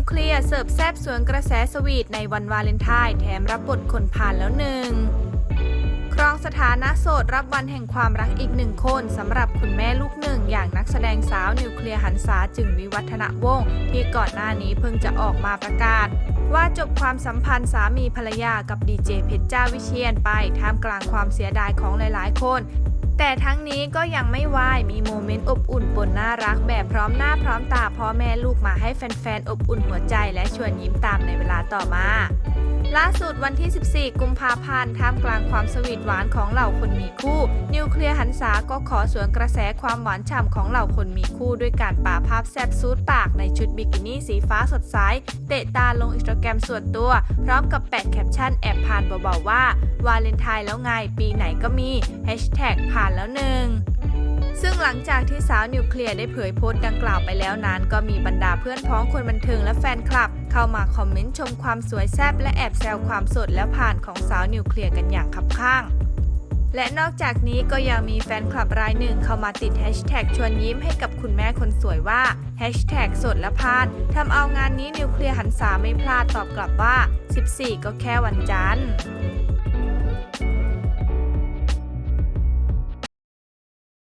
วเคลียร์เสิร์ฟแซบสวนกระแสสวีทในวันวาเลนไทน์แถมรับบทคนผ่านแล้วหนึ่ง ครองสถานะโสดรับวันแห่งความรักอีกหนึ่งคนสำหรับคุณแม่ลูกหนึ่ง อย่างนักแสดงสาวนิวเคลียร์หันษาจึงวิวัฒนวงศ์ที่ก่อนหน้านี้เพิ่งจะออกมาประกาศว่าจบความสัมพันธ์สามีภรรยากับดีเจเพชรจ้าวิเชียนไปท่ามกลางความเสียดายของหลายๆ คน แต่ทั้งนี้ก็ยังไม่วายมีโมเมนต์อบอุ่นบนน่ารักแบบพร้อมหน้าพร้อมตาพ่อแม่ลูกมาให้แฟนๆอบอุ่นหัวใจและชวนยิ้มตามในเวลาต่อมา ล่าสุดวันที่ 14 กุมภาพันธ์ท่ามกลางความสวีทหวานของเหล่าคนมีคู่ นิวเคลียร์หันษาก็ขอสวนกระแสความหวานฉ่ำของเหล่าคนมีคู่ ด้วยการป่าภาพแซ่บซูดปากในชุดบิกินี่สีฟ้าสดใสเตะตาลงอินสตาแกรมส่วนตัว พร้อมกับแปะแคปชั่นแอบผ่านเบาๆว่า วาเลนไทน์แล้วไงปีไหนก็มีแฮชแท็กผ่านแล้วหนึ่งซึ่ง หลังจากที่สาวนิวเคลียร์ได้เผยโพสต์ดังกล่าวไปแล้วนั้น ก็มีบรรดาเพื่อนพ้องคนบันเทิงและแฟนคลับ เข้ามาคอมเมนต์ชมความสวยแซ่บและแอบแซวความสดและผ่านของสาวนิวเคลียร์กันอย่างคับข้างและนอกจากนี้ก็ยังมีแฟนคลับรายหนึ่งเข้ามาติดแฮชแท็กชวนยิ้มให้กับคุณแม่คนสวยว่าแฮชแท็กสดและพานทำเอางานนี้นิวเคลียร์หันษาไม่พลาดตอบกลับว่า 14 ก็แค่วันจันทร์